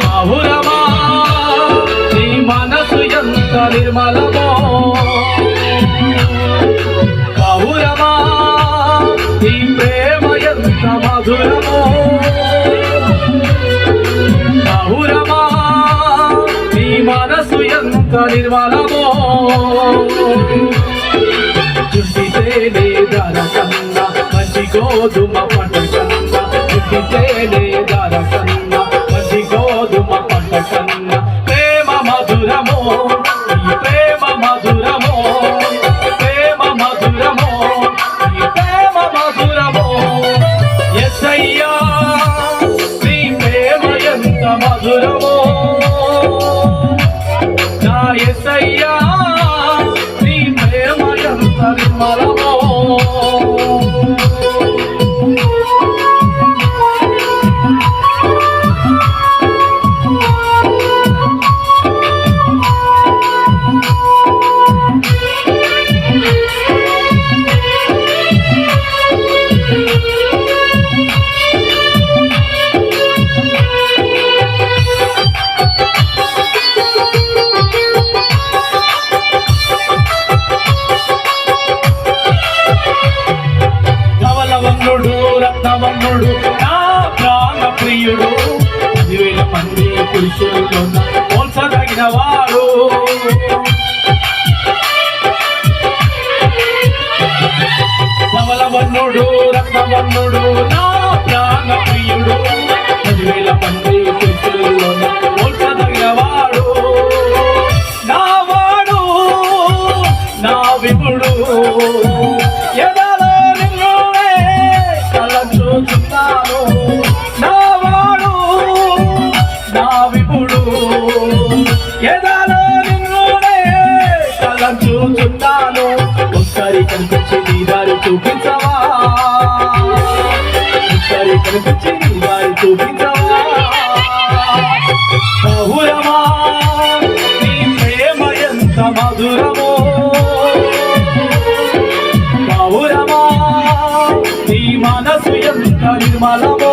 బాహురమా నీ మనసు ఎంత నిర్మలమో. బాహురమా నీ ప్రేమ ఎంత మధురమో. బాహురమా నీ మనసు ఎంత నిర్మలమో. చుట్టితేనే ధర కన్నా మంచి గోధుమ పంట మధురమో. నా ఎస్సయ్యా ధవలవన్నుడు నా ప్రాణ ప్రియుడు పదివేల మంది పురుషుల్లో పోల్చదగిన వాడు. ధవలవన్నుడు రత్నవన్నుడు కనిపించి నీ దారి చూపించవా? దారి కనిపించి నీ దారి చూపించవా? నీ ప్రేమ ఎంత మధురమో? బహురమా నీ మనసు ఎంత నిర్మలమో?